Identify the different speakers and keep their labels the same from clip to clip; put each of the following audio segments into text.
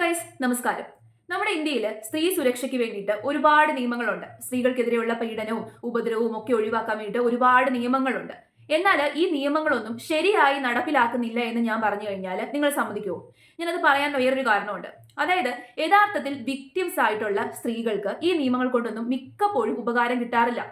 Speaker 1: Guys നമസ്കാരം. നമ്മുടെ ഇന്ത്യയിൽ സ്ത്രീ സുരക്ഷയ്ക്ക് വേണ്ടിയിട്ട് ഒരുപാട് നിയമങ്ങളുണ്ട്. സ്ത്രീകൾക്കെതിരെയുള്ള പീഡനവും ഉപദ്രവവും ഒക്കെ ഒഴിവാക്കാൻ വേണ്ടിയിട്ട് ഒരുപാട് നിയമങ്ങളുണ്ട്. എന്നാൽ ഈ നിയമങ്ങളൊന്നും ശരിയായി നടപ്പിലാക്കുന്നില്ല എന്ന് ഞാൻ പറഞ്ഞു കഴിഞ്ഞാൽ നിങ്ങൾ സമ്മതിക്കുമോ ഞാനത് പറയാൻ വേറൊരു കാരണമുണ്ട്. അതായത് യഥാർത്ഥത്തിൽ വിക്ടിംസ് ആയിട്ടുള്ള സ്ത്രീകൾക്ക് ഈ നിയമങ്ങൾ കൊണ്ടൊന്നും മിക്കപ്പോഴും ഉപകാരം കിട്ടാറില്ല.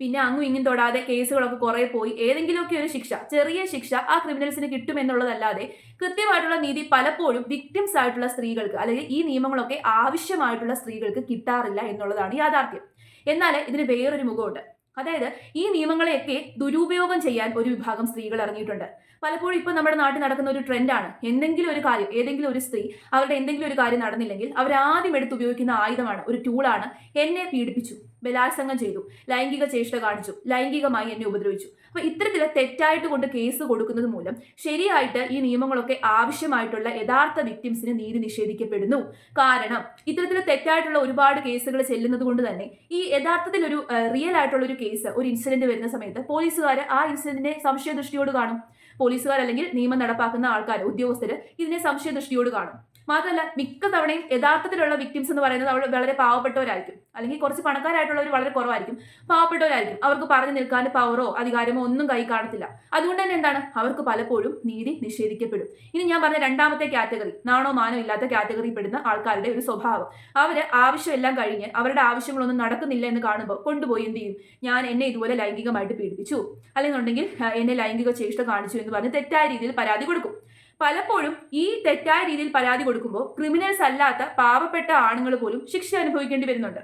Speaker 1: പിന്നെ അങ്ങും ഇങ്ങും തൊടാതെ കേസുകളൊക്കെ കുറെ പോയി. ഏതെങ്കിലുമൊക്കെ ഒരു ശിക്ഷ ചെറിയ ശിക്ഷ ആ ക്രിമിനൽസിന് കിട്ടുമെന്നുള്ളതല്ലാതെ കൃത്യമായിട്ടുള്ള നീതി പലപ്പോഴും വിക്ടിംസ് ആയിട്ടുള്ള സ്ത്രീകൾക്ക് അല്ലെങ്കിൽ ഈ നിയമങ്ങളൊക്കെ ആവശ്യമായിട്ടുള്ള സ്ത്രീകൾക്ക് കിട്ടാറില്ല എന്നുള്ളതാണ് യാഥാർത്ഥ്യം. എന്നാൽ ഇതിന് വേറൊരു മുഖമുണ്ട്. അതായത് ഈ നിയമങ്ങളെയൊക്കെ ദുരുപയോഗം ചെയ്യാൻ ഒരു വിഭാഗം സ്ത്രീകൾ ഇറങ്ങിയിട്ടുണ്ട്. പലപ്പോഴും ഇപ്പോൾ നമ്മുടെ നാട്ടിൽ നടക്കുന്ന ഒരു ട്രെൻഡാണ് എന്തെങ്കിലും ഒരു കാര്യം ഏതെങ്കിലും ഒരു സ്ത്രീ അവരുടെ എന്തെങ്കിലും ഒരു കാര്യം നടന്നില്ലെങ്കിൽ അവർ ആദ്യം എടുത്ത് ഉപയോഗിക്കുന്ന ആയുധമാണ് ഒരു ടൂളാണ് എന്നെ പീഡിപ്പിച്ചു ബലാത്സംഗം ചെയ്തു ലൈംഗിക ചേഷ്ട കാണിച്ചു ലൈംഗികമായി എന്നെ ഉപദ്രവിച്ചു. അപ്പൊ ഇത്തരത്തിൽ തെറ്റായിട്ട് കൊണ്ട് കേസ് കൊടുക്കുന്നത് മൂലം ശരിയായിട്ട് ഈ നിയമങ്ങളൊക്കെ ആവശ്യമായിട്ടുള്ള യഥാർത്ഥ വിക്ടിംസിന് നീതി നിഷേധിക്കപ്പെടുന്നു. കാരണം ഇത്തരത്തിൽ തെറ്റായിട്ടുള്ള ഒരുപാട് കേസുകൾ ചെല്ലുന്നത് കൊണ്ട് തന്നെ ഈ യഥാർത്ഥത്തിൽ ഒരു റിയൽ ആയിട്ടുള്ള ഒരു കേസ് ഒരു ഇൻസിഡന്റ് വരുന്ന സമയത്ത് പോലീസുകാർ ആ ഇൻസിഡന്റിനെ സംശയദൃഷ്ടിയോട് കാണും. പോലീസുകാർ അല്ലെങ്കിൽ നിയമം നടപ്പാക്കുന്ന ആൾക്കാർ ഉദ്യോഗസ്ഥർ ഇതിനെ സംശയദൃഷ്ടിയോട് കാണും. മാത്രമല്ല മിക്ക തവണയും യഥാർത്ഥത്തിലുള്ള വിക്ടിംസ് എന്ന് പറയുന്നത് അവർ വളരെ പാവപ്പെട്ടവരായിരിക്കും. അല്ലെങ്കിൽ കുറച്ച് പണക്കാരായിട്ടുള്ളവർ വളരെ കുറവായിരിക്കും. പാവപ്പെട്ടവരായിരിക്കും. അവർക്ക് പറഞ്ഞു നിൽക്കാൻ പവറോ അധികാരമോ ഒന്നും കൈ കാണത്തില്ല. അതുകൊണ്ട് തന്നെ എന്താണ്? അവർക്ക് പലപ്പോഴും നീതി നിഷേധിക്കപ്പെടും. ഇനി ഞാൻ പറഞ്ഞ രണ്ടാമത്തെ കാറ്റഗറി നാണോ മാനോ ഇല്ലാത്ത കാറ്റഗറി പെടുന്ന ആൾക്കാരുടെ ഒരു സ്വഭാവം. അവർ ആവശ്യമെല്ലാം കഴിഞ്ഞ് അവരുടെ ആവശ്യങ്ങളൊന്നും നടക്കുന്നില്ല എന്ന് കാണുമ്പോൾ കൊണ്ടുപോയി എന്ത് ചെയ്യും? ഞാൻ എന്നെ ഇതുപോലെ ലൈംഗികമായിട്ട് പീഡിപ്പിച്ചു. അല്ലെന്നുണ്ടെങ്കിൽ എന്നെ ലൈംഗിക ചേഷ്ട കാണിച്ചു എന്ന് പറഞ്ഞ് തെറ്റായ രീതിയിൽ പരാതി കൊടുക്കും. പലപ്പോഴും ഈ തെറ്റായ രീതിയിൽ പരാതി കൊടുക്കുമ്പോൾ ക്രിമിനൽസ് അല്ലാത്ത പാവപ്പെട്ട ആണുങ്ങൾ പോലും ശിക്ഷ അനുഭവിക്കേണ്ടി വരുന്നുണ്ട്.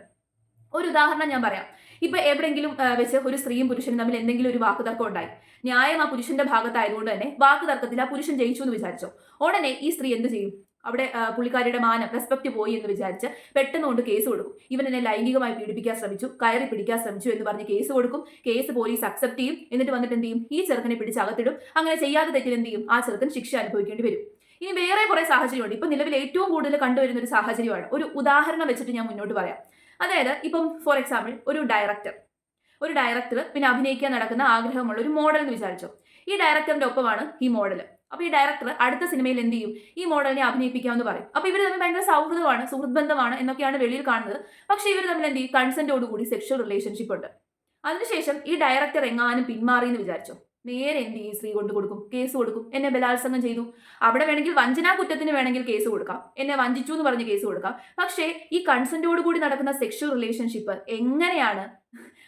Speaker 1: ഒരു ഉദാഹരണം ഞാൻ പറയാം. ഇപ്പൊ എവിടെങ്കിലും വെച്ച് ഒരു സ്ത്രീയും പുരുഷനും തമ്മിൽ എന്തെങ്കിലും ഒരു വാക്കുതർക്കം ഉണ്ടായി. ന്യായം ആ പുരുഷന്റെ ഭാഗത്തായതുകൊണ്ട് തന്നെ വാക്കുതർക്കത്തിൽ ആ പുരുഷൻ ജയിച്ചു എന്ന് വിചാരിച്ചോ? ഉടനെ ഈ സ്ത്രീ എന്ത് ചെയ്യും? അവിടെ പുള്ളിക്കാരിയുടെ മാനം റെസ്പെക്ട് പോയി എന്ന് വിചാരിച്ച് പെട്ടെന്ന് കൊണ്ട് കേസ് കൊടുക്കും. ഇവൻ എന്നെ ലൈംഗികമായി പീഡിപ്പിക്കാൻ ശ്രമിച്ചു കയറി പിടിക്കാൻ ശ്രമിച്ചു എന്ന് പറഞ്ഞ് കേസ് കൊടുക്കും. കേസ് പോലീസ് അക്സെപ്റ്റ് ചെയ്യും. എന്നിട്ട് വന്നിട്ട് എന്ത് ചെയ്യും? ഈ ചെറുക്കനെ പിടിച്ച് അകത്തിടും. അങ്ങനെ ചെയ്യാതെ തെറ്റിന് എന്ത് ചെയ്യും? ആ ചെറുക്കൻ ശിക്ഷ അനുഭവിക്കേണ്ടി വരും. ഇനി വേറെ കുറെ സാഹചര്യമുണ്ട്. ഇപ്പൊ നിലവിൽ ഏറ്റവും കൂടുതൽ കണ്ടുവരുന്ന ഒരു സാഹചര്യമാണ്. ഒരു ഉദാഹരണം വെച്ചിട്ട് ഞാൻ മുന്നോട്ട് പറയാം. അതായത് ഇപ്പം ഫോർ എക്സാമ്പിൾ ഒരു ഡയറക്ടർ ഒരു ഡയറക്ടർ പിന്നെ അഭിനയിക്കാൻ നടക്കുന്ന ആഗ്രഹമുള്ള ഒരു മോഡൽ എന്ന് വിചാരിച്ചു. ഈ ഡയറക്ടറിന്റെ ഒപ്പമാണ് ഈ മോഡൽ അപ്പൊ ഈ ഡയറക്ടർ അടുത്ത സിനിമയിൽ എന്ത് ചെയ്യും? ഈ മോഡലിനെ അഭിനയിപ്പിക്കാമെന്ന് പറയും. അപ്പൊ ഇവർ തമ്മിൽ ഭയങ്കര സൗഹൃദമാണ് സുഹൃത്ത് ബന്ധമാണ് എന്നൊക്കെയാണ് വെളിയിൽ കാണുന്നത്. പക്ഷെ ഇവർ തമ്മിൽ എന്ത് ചെയ്യും? കൺസെന്റോടുകൂടി സെക്ഷൽ റിലേഷൻഷിപ്പ് ഉണ്ട്. അതിനുശേഷം ഈ ഡയറക്ടർ എങ്ങാനും പിന്മാറി എന്ന് വിചാരിച്ചു? നേരെ എന്ത് ചെയ്യും? സ്ത്രീ കൊണ്ട് കൊടുക്കും കേസ് കൊടുക്കും. എന്നെ ബലാത്സംഗം ചെയ്തു. അവിടെ വേണമെങ്കിൽ വഞ്ചനാ കുറ്റത്തിന് വേണമെങ്കിൽ കേസ് കൊടുക്കാം. എന്നെ വഞ്ചിച്ചു എന്ന് പറഞ്ഞ് കേസ് കൊടുക്കാം. പക്ഷേ ഈ കൺസെന്റോട് കൂടി നടക്കുന്ന സെക്ഷൽ റിലേഷൻഷിപ്പ് എങ്ങനെയാണ്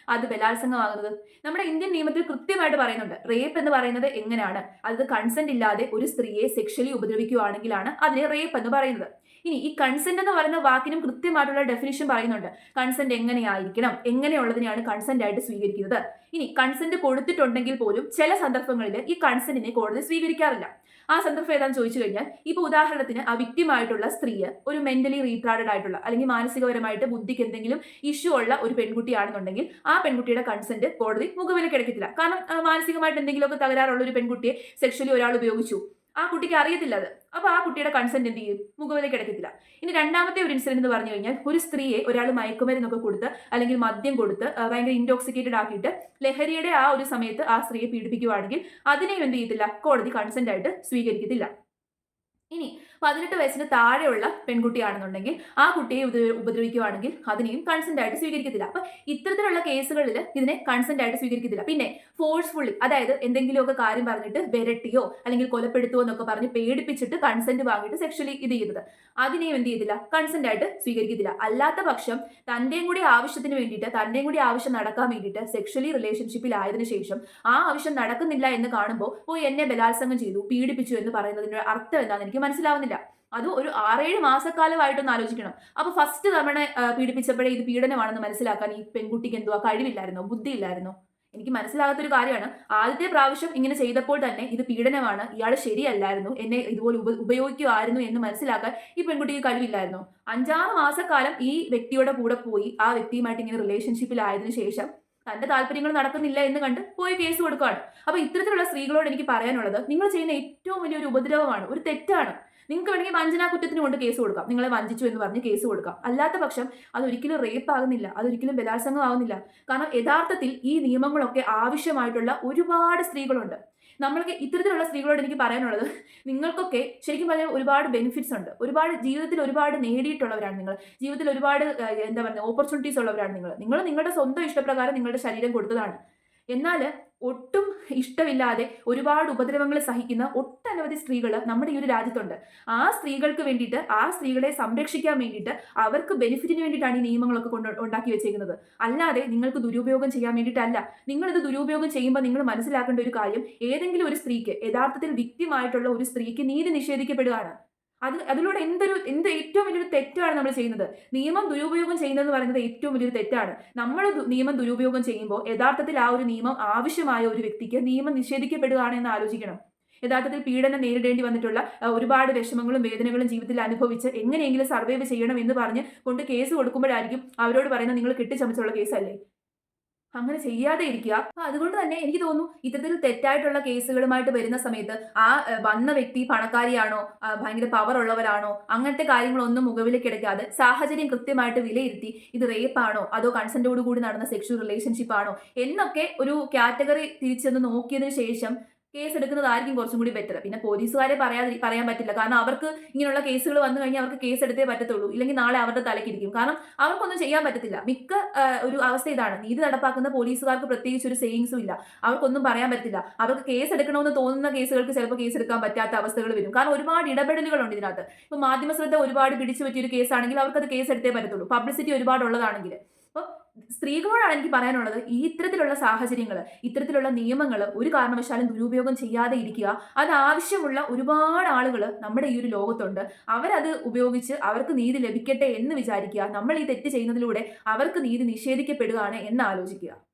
Speaker 1: അത് ബലാത്സംഗമാകുന്നത് നമ്മുടെ ഇന്ത്യൻ നിയമത്തിൽ കൃത്യമായിട്ട് പറയുന്നുണ്ട്. റേപ്പ് എന്ന് പറയുന്നത് എങ്ങനെയാണ്? അത് കൺസെന്റ് ഇല്ലാതെ ഒരു സ്ത്രീയെ സെക്ഷലി ഉപദ്രവിക്കുകയാണെങ്കിലാണ് അതിനെ റേപ്പ് എന്ന് പറയുന്നത്. ഇനി ഈ കൺസെന്റ് എന്ന് പറയുന്ന വാക്കിനും കൃത്യമായിട്ടുള്ള ഡെഫിനിഷൻ പറയുന്നുണ്ട്. കൺസെന്റ് എങ്ങനെയായിരിക്കണം? എങ്ങനെയുള്ളതിനെയാണ് കൺസെന്റ് ആയിട്ട് സ്വീകരിക്കുന്നത്? ഇനി കൺസെന്റ് കൊടുത്തിട്ടുണ്ടെങ്കിൽ പോലും ചില സന്ദർഭങ്ങളിൽ ഈ കൺസെന്റിനെ കോടതി സ്വീകരിക്കാറില്ല. ആ സന്ദർഭം ഏതാണെന്ന് ചോദിച്ചു കഴിഞ്ഞാൽ ഇപ്പൊ ഉദാഹരണത്തിന് ആ വിക്ടിമായിട്ടുള്ള സ്ത്രീയെ ഒരു മെന്റലി റീട്രാർഡഡ് ആയിട്ടുള്ള അല്ലെങ്കിൽ മാനസികപരമായിട്ട് ബുദ്ധിക്ക് എന്തെങ്കിലും ഇഷ്യൂ ഉള്ള ഒരു പെൺകുട്ടിയാണെന്നുണ്ടെങ്കിൽ ആ പെൺകുട്ടിയുടെ കൺസെന്റ് കോടതി മുഖവിലേക്ക് എടുക്കത്തില്ല. കാരണം മാനസികമായിട്ട് എന്തെങ്കിലുമൊക്കെ തകരാറുള്ള ഒരു പെൺകുട്ടിയെ സെക്ഷലി ഒരാൾ ഉപയോഗിച്ചു. ആ കുട്ടിക്ക് അറിയത്തില്ല അത്. അപ്പൊ ആ കുട്ടിയുടെ കൺസെന്റ് എന്ത് ചെയ്യും? മുഖവിലേക്ക് എടുക്കത്തില്ല. ഇനി രണ്ടാമത്തെ ഒരു ഇൻസിഡന്റ് എന്ന് പറഞ്ഞു കഴിഞ്ഞാൽ ഒരു സ്ത്രീയെ ഒരാൾ മയക്കുമരുന്നൊക്കെ കൊടുത്ത് അല്ലെങ്കിൽ മദ്യം കൊടുത്ത് ഭയങ്കര ഇൻടോക്സിക്കേറ്റഡ് ആക്കിയിട്ട് ലഹരിയുടെ ആ ഒരു സമയത്ത് ആ സ്ത്രീയെ പീഡിപ്പിക്കുകയാണെങ്കിൽ അതിനെയും എന്ത് ചെയ്യത്തില്ല? കോടതി കൺസെന്റ് ആയിട്ട് സ്വീകരിക്കത്തില്ല. ഇനി പതിനെട്ട് വയസ്സിന് താഴെയുള്ള പെൺകുട്ടിയാണെന്നുണ്ടെങ്കിൽ ആ കുട്ടിയെ ഉപദ്രവിക്കുകയാണെങ്കിൽ അതിനെയും കൺസെന്റ് ആയിട്ട് സ്വീകരിക്കത്തില്ല. അപ്പൊ ഇത്തരത്തിലുള്ള കേസുകളിൽ ഇതിനെ കൺസെന്റ് ആയിട്ട് സ്വീകരിക്കത്തില്ല. പിന്നെ ഫോഴ്സ്ഫുള്ളി അതായത് എന്തെങ്കിലുമൊക്കെ കാര്യം പറഞ്ഞിട്ട് വിരട്ടിയോ അല്ലെങ്കിൽ കൊലപ്പെടുത്തുവോ എന്നൊക്കെ പറഞ്ഞ് പേടിപ്പിച്ചിട്ട് കൺസെന്റ് വാങ്ങിയിട്ട് സെക്ഷലി ഇത് ചെയ്യുന്നത്. അതിനെയും എന്ത് ചെയ്തില്ല കൺസെന്റ് ആയിട്ട് സ്വീകരിക്കത്തില്ല. അല്ലാത്ത പക്ഷം തന്റെയും കൂടി ആവശ്യത്തിന് വേണ്ടിയിട്ട് തന്റെയും കൂടി ആവശ്യം നടക്കാൻ വേണ്ടിയിട്ട് സെക്ഷലി റിലേഷൻഷിപ്പിൽ ആയതിനു ശേഷം ആ ആവശ്യം നടക്കുന്നില്ല എന്ന് കാണുമ്പോൾ ഓ എന്നെ ബലാത്സംഗം ചെയ്തു പീഡിപ്പിച്ചു എന്ന് പറയുന്നതിന്റെ അർത്ഥം എന്താണെന്ന് എനിക്ക് മനസ്സിലാവുന്നില്ല. അത് ഒരു ആറേഴ് മാസക്കാലമായിട്ടൊന്ന് ആലോചിക്കണം. അപ്പൊ ഫസ്റ്റ് തവണ പീഡിപ്പിച്ചപ്പോഴേ ഇത് പീഡനമാണെന്ന് മനസ്സിലാക്കാൻ ഈ പെൺകുട്ടിക്ക് എന്തുവാ കഴിവില്ലായിരുന്നോ? ബുദ്ധിയില്ലായിരുന്നോ? എനിക്ക് മനസ്സിലാകാത്തൊരു കാര്യമാണ്. ആദ്യത്തെ പ്രാവശ്യം ഇങ്ങനെ ചെയ്തപ്പോൾ തന്നെ ഇത് പീഡനമാണ്. ഇയാൾ ശരിയല്ലായിരുന്നു. എന്നെ ഇതുപോലെ ഉപ ഉപയോഗിക്കുമായിരുന്നു എന്ന് മനസ്സിലാക്കാൻ ഈ പെൺകുട്ടിക്ക് കഴിവില്ലായിരുന്നു? അഞ്ചാറ് മാസക്കാലം ഈ വ്യക്തിയുടെ കൂടെ പോയി ആ വ്യക്തിയുമായിട്ട് ഇങ്ങനെ റിലേഷൻഷിപ്പിലായതിനു ശേഷം തന്റെ താല്പര്യങ്ങൾ നടക്കുന്നില്ല എന്ന് കണ്ട് പോയി കേസ് കൊടുക്കുകയാണ്. അപ്പോൾ ഇത്തരത്തിലുള്ള സ്ത്രീകളോട് എനിക്ക് പറയാനുള്ളത് നിങ്ങൾ ചെയ്യുന്ന ഏറ്റവും വലിയൊരു ഉപദ്രവമാണ് ഒരു തെറ്റാണ്. നിങ്ങൾക്ക് വേണമെങ്കിൽ വഞ്ചനാ കുറ്റത്തിന് കൊണ്ട് കേസ് കൊടുക്കാം. നിങ്ങളെ വഞ്ചിച്ചു എന്ന് പറഞ്ഞ് കേസ് കൊടുക്കാം. അല്ലാത്ത പക്ഷം അതൊരിക്കലും റേപ്പ് ആകുന്നില്ല അതൊരിക്കലും ബലാത്സംഗം ആകുന്നില്ല കാരണം യഥാർത്ഥത്തിൽ ഈ നിയമങ്ങളൊക്കെ ആവശ്യമായിട്ടുള്ള ഒരുപാട് സ്ത്രീകളുണ്ട്. നമ്മൾക്ക് ഇത്തരത്തിലുള്ള സ്ത്രീകളോട് എനിക്ക് പറയാനുള്ളത് നിങ്ങൾക്കൊക്കെ ശരിക്കും പറഞ്ഞാൽ ഒരുപാട് ബെനിഫിറ്റ്സ് ഉണ്ട്. ഒരുപാട് ജീവിതത്തിൽ ഒരുപാട് നേടിയിട്ടുള്ളവരാണ് നിങ്ങൾ. ജീവിതത്തിൽ ഒരുപാട് എന്താ പറയുക ഓപ്പർച്യൂണിറ്റീസ് ഉള്ളവരാണ് നിങ്ങൾ. നിങ്ങൾ നിങ്ങളുടെ സ്വന്തം ഇഷ്ടപ്രകാരം നിങ്ങളുടെ ശരീരം കൊടുത്തതാണ്. എന്നാൽ ഒട്ടും ഇഷ്ടമില്ലാതെ ഒരുപാട് ഉപദ്രവങ്ങൾ സഹിക്കുന്ന ഒട്ടനവധി സ്ത്രീകൾ നമ്മുടെ ഈ ഒരു രാജ്യത്തുണ്ട്. ആ സ്ത്രീകൾക്ക് വേണ്ടിയിട്ട് ആ സ്ത്രീകളെ സംരക്ഷിക്കാൻ വേണ്ടിയിട്ട് അവർക്ക് ബെനിഫിറ്റിന് വേണ്ടിയിട്ടാണ് ഈ നിയമങ്ങളൊക്കെ കൊണ്ട് ഉണ്ടാക്കി വെച്ചേക്കുന്നത്. അല്ലാതെ നിങ്ങൾക്ക് ദുരുപയോഗം ചെയ്യാൻ വേണ്ടിയിട്ടല്ല. നിങ്ങളിത് ദുരുപയോഗം ചെയ്യുമ്പോൾ നിങ്ങൾ മനസ്സിലാക്കേണ്ട ഒരു കാര്യം ഏതെങ്കിലും ഒരു സ്ത്രീക്ക് യഥാർത്ഥത്തിൽ വിക്തിമായിട്ടുള്ള ഒരു സ്ത്രീക്ക് നീതി നിഷേധിക്കപ്പെടുകയാണ്. അത് അതിലൂടെ എന്തൊരു എന്ത് ഏറ്റവും വലിയൊരു തെറ്റാണ് നമ്മൾ ചെയ്യുന്നത്? നിയമം ദുരുപയോഗം ചെയ്യുന്നതെന്ന് പറയുന്നത് ഏറ്റവും വലിയൊരു തെറ്റാണ്. നമ്മൾ നിയമം ദുരുപയോഗം ചെയ്യുമ്പോൾ യഥാർത്ഥത്തിൽ ആ ഒരു നിയമം ആവശ്യമായ ഒരു വ്യക്തിക്ക് നിയമം നിഷേധിക്കപ്പെടുകയാണ് എന്ന് ആലോചിക്കണം. യഥാർത്ഥത്തിൽ പീഡനം നേരിടേണ്ടി വന്നിട്ടുള്ള ഒരുപാട് വിഷമങ്ങളും വേദനകളും ജീവിതത്തിൽ അനുഭവിച്ച് എങ്ങനെയെങ്കിലും സർവൈവ് ചെയ്യണം എന്ന് പറഞ്ഞ് കൊണ്ട് കേസ് കൊടുക്കുമ്പോഴായിരിക്കും അവരോട് പറയുന്നത് നിങ്ങൾ കെട്ടിച്ചമച്ചുള്ള കേസല്ലേ? അങ്ങനെ ചെയ്യാതെ ഇരിക്കുക. അതുകൊണ്ട് തന്നെ എനിക്ക് തോന്നുന്നു ഇത്തരത്തിൽ തെറ്റായിട്ടുള്ള കേസുകളുമായിട്ട് വരുന്ന സമയത്ത് ആ വന്ന വ്യക്തി പണക്കാരിയാണോ ഭയങ്കര പവർ ഉള്ളവരാണോ അങ്ങനത്തെ കാര്യങ്ങളൊന്നും മുഖവിലേക്ക് എടുക്കാതെ സാഹചര്യം കൃത്യമായിട്ട് വിലയിരുത്തി ഇത് റേപ്പാണോ അതോ കൺസെന്റോട് കൂടി നടന്ന സെക്ഷൽ റിലേഷൻഷിപ്പ് ആണോ എന്നൊക്കെ ഒരു കാറ്റഗറി തിരിച്ചെന്ന് നോക്കിയതിനു ശേഷം കേസ് എടുക്കുന്നതായിരിക്കും കുറച്ചും കൂടി ബെറ്റർ പിന്നെ പോലീസുകാരെ പറയാതെ പറയാൻ പറ്റില്ല. കാരണം അവർക്ക് ഇങ്ങനെയുള്ള കേസുകൾ വന്നു കഴിഞ്ഞാൽ അവർക്ക് കേസ് എടുത്തേ പറ്റത്തുള്ളൂ. ഇല്ലെങ്കിൽ നാളെ അവരുടെ തലക്കിരിക്കും കാരണം അവർക്കൊന്നും ചെയ്യാൻ പറ്റത്തില്ല. മിക്ക ഒരു അവസ്ഥ ഇതാണ്. നീതി നടപ്പാക്കുന്ന പോലീസുകാർക്ക് പ്രത്യേകിച്ച് ഒരു സേയിങ്സും ഇല്ല. അവർക്കൊന്നും പറയാൻ പറ്റില്ല അവർക്ക് കേസ് എടുക്കണമെന്ന് തോന്നുന്ന കേസുകൾക്ക് ചിലപ്പോൾ കേസ് എടുക്കാൻ പറ്റാത്ത അവസ്ഥകൾ വരും. കാരണം ഒരുപാട് ഇടപെടലുകളുണ്ട് ഇതിനകത്ത്. ഇപ്പൊ മാധ്യമ ശ്രദ്ധ ഒരുപാട് പിടിച്ചു പറ്റിയ ഒരു കേസാണെങ്കിൽ അവർക്ക് അത് കേസ് എടുത്തേ പറ്റത്തുള്ളൂ. പബ്ലിസിറ്റി ഒരുപാട് ഉള്ളതാണെങ്കിൽ സ്ത്രീകളോടാണ് എനിക്ക് പറയാനുള്ളത് ഈ ഇത്തരത്തിലുള്ള സാഹചര്യങ്ങൾ ഇത്തരത്തിലുള്ള നിയമങ്ങൾ ഒരു കാരണവശാലും ദുരുപയോഗം ചെയ്യാതെ ഇരിക്കുക. അത് ആവശ്യമുള്ള ഒരുപാട് ആളുകൾ നമ്മുടെ ഈ ഒരു ലോകത്തുണ്ട്. അവരത് ഉപയോഗിച്ച് അവർക്ക് നീതി ലഭിക്കട്ടെ എന്ന് വിചാരിക്കുക. നമ്മൾ ഈ തെറ്റ് ചെയ്യുന്നതിലൂടെ അവർക്ക് നീതി നിഷേധിക്കപ്പെടുകയാണ് എന്ന് ആലോചിക്കുക.